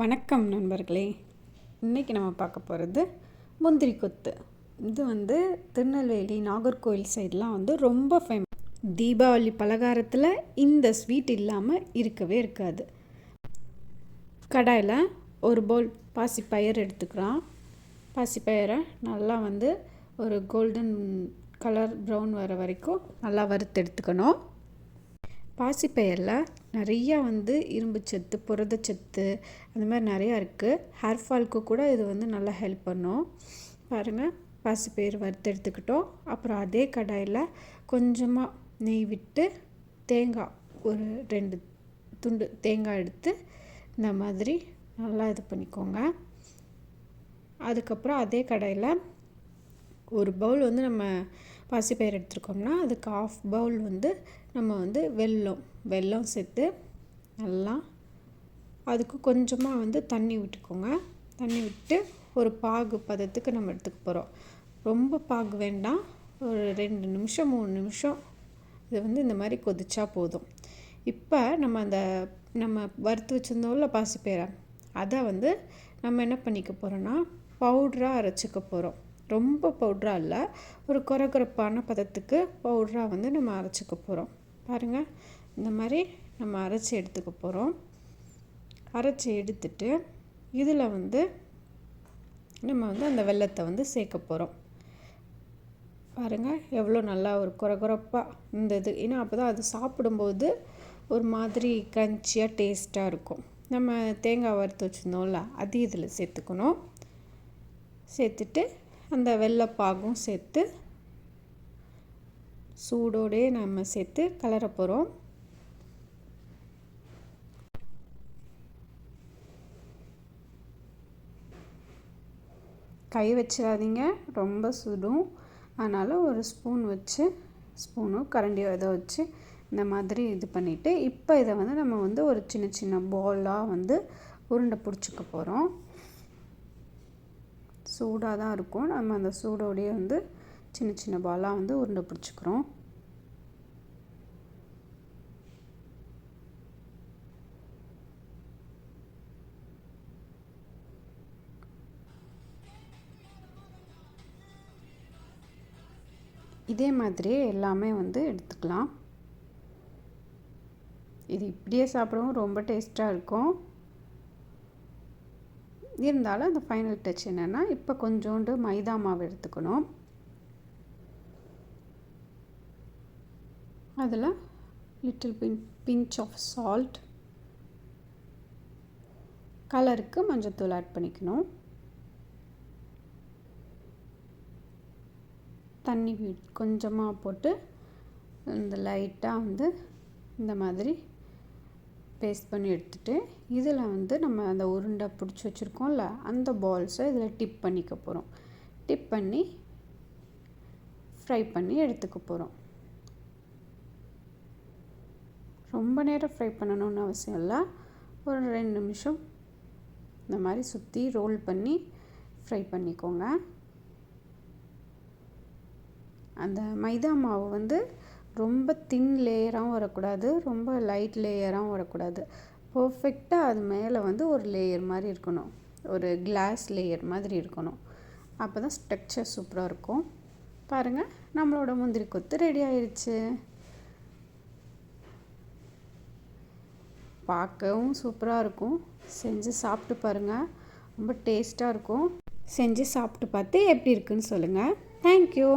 வணக்கம் நண்பர்களே. இன்றைக்கி நம்ம பார்க்க போகிறது முந்திரி கொத்து. இது வந்து திருநெல்வேலி நாகர்கோவில் சைட்லாம் வந்து ரொம்ப ஃபேமஸ் தீபாவளி பலகாரத்தில் இந்த ஸ்வீட் இல்லாமல் இருக்கவே இருக்காது. கடாயில் ஒரு பவுல் பாசிப்பயிர் எடுத்துக்கிறோம் பாசிப்பயிரை நல்லா வந்து ஒரு கோல்டன் கலர் ப்ரௌன் வர வரைக்கும் நல்லா வறுத்து எடுத்துக்கணும். பாசிப்பயிரில் நிறையா வந்து இரும்புச்சத்து புரதச்சத்து அந்த மாதிரி நிறையா இருக்குது ஹேர் ஃபால்க்கு கூட இது வந்து நல்லா ஹெல்ப் பண்ணும். பாருங்கள் பாசிப்பயிர் வறுத்து எடுத்துக்கிட்டோம். அப்புறம் அதே கடாயில் கொஞ்சமாக நெய் விட்டு தேங்காய் ஒரு ரெண்டு துண்டு தேங்காய் எடுத்து இந்த மாதிரி நல்லா இது பண்ணிக்கோங்க. அதுக்கப்புறம் அதே கடாயில் ஒரு பவுல் வந்து நம்ம பாசிப்பயிர் எடுத்துருக்கோம்னா அதுக்கு ஆஃப் பவுல் வந்து நம்ம வந்து வெல்லம் வெல்லம் சேர்த்து நல்லா அதுக்கு கொஞ்சமாக வந்து தண்ணி விட்டுக்கோங்க. தண்ணி விட்டு ஒரு பாகு பதத்துக்கு நம்ம எடுத்துக்க போகிறோம் ரொம்ப பாகு வேண்டாம். ஒரு ரெண்டு நிமிஷம் மூணு நிமிஷம் இது வந்து இந்த மாதிரி கொதிச்சா போதும். இப்போ நம்ம அந்த நம்ம வறுத்து வச்சுருந்தோம்ல பாசிப்பயிரை அதை வந்து நம்ம என்ன பண்ணிக்க போகிறோன்னா பவுட்ராக அரைச்சிக்க போகிறோம் ரொம்ப பவுட்ராக இல்லை. ஒரு குறகுறப்பான பதத்துக்கு பவுட்ராக வந்து நம்ம அரைச்சிக்க போகிறோம் பாருங்கள் இந்த மாதிரி நம்ம அரைச்சி எடுத்துக்க போகிறோம் அரைச்சி எடுத்துட்டு இதில் வந்து நம்ம வந்து அந்த வெள்ளத்தை வந்து சேர்க்க போகிறோம் பாருங்கள் எவ்வளோ நல்லா ஒரு குறகுறப்பாக இந்த இது ஏன்னா அப்போ தான் அது சாப்பிடும்போது ஒரு மாதிரி கஞ்சியாக டேஸ்ட்டாக இருக்கும். நம்ம தேங்காய் வறுத்து வச்சுருந்தோம்ல அது இதில் சேர்த்துக்கணும். சேர்த்துட்டு அந்த வெள்ளைப்பாகும் சேர்த்து சூடோடே நம்ம சேர்த்து கலர போகிறோம் கை வச்சிடாதீங்க ரொம்ப சுடும். அதனால் ஒரு ஸ்பூன் வச்சு ஸ்பூனும் கரண்டியோ ஏதோ வச்சு இந்த மாதிரி இது பண்ணிவிட்டு இப்போ இதை வந்து நம்ம வந்து ஒரு சின்ன சின்ன பாலாக வந்து உருண்டை பிடிச்சிக்க போகிறோம் சூடாக தான் இருக்கும். நம்ம அந்த சூடோடையே வந்து சின்ன சின்ன பாலாக வந்து உருண்டை பிடிச்சிக்கிறோம். இதே மாதிரியே எல்லாமே வந்து எடுத்துக்கலாம். இது இப்படியே சாப்பிடவும் ரொம்ப டேஸ்ட்டாக இருக்கும். இருந்தாலும் அந்த ஃபைனல் டச் என்னென்னா இப்போ கொஞ்சோண்டு மைதா மாவு எடுத்துக்கணும். அதில் little pin pinch of salt கலருக்கு மஞ்சத்தூள் ஆட் பண்ணிக்கணும். தண்ணி கொஞ்சமாக போட்டு இந்த லைட்டாக வந்து இந்த மாதிரி பேஸ்ட் பண்ணி எடுத்துகிட்டு இதில் வந்து நம்ம அந்த உருண்டை பிடிச்சி வச்சுருக்கோம்ல அந்த பால்ஸை இதில் டிப் பண்ணிக்க போகிறோம் டிப் பண்ணி ஃப்ரை பண்ணி எடுத்துக்க போகிறோம் ரொம்ப நேரம் ஃப்ரை பண்ணணும்னு அவசியம் இல்லை. ஒரு ரெண்டு நிமிஷம் இந்த மாதிரி சுற்றி ரோல் பண்ணி ஃப்ரை பண்ணிக்கோங்க. அந்த மைதா மாவு வந்து ரொம்ப தின் லேயராகவும் வரக்கூடாது ரொம்ப லைட் லேயராகவும் வரக்கூடாது. பர்ஃபெக்டாக அது மேலே வந்து ஒரு லேயர் மாதிரி இருக்கணும். ஒரு கிளாஸ் லேயர் மாதிரி இருக்கணும். அப்போ தான் ஸ்ட்ரக்சர் சூப்பராக இருக்கும். பாருங்கள் நம்மளோட முந்திரி கொத்து ரெடி ஆயிடுச்சு பார்க்கவும் சூப்பராக இருக்கும். செஞ்சு சாப்பிட்டு பாருங்கள் ரொம்ப டேஸ்ட்டாக இருக்கும். செஞ்சு சாப்பிட்டு பார்த்து எப்படி இருக்குன்னு சொல்லுங்கள் தேங்க்யூ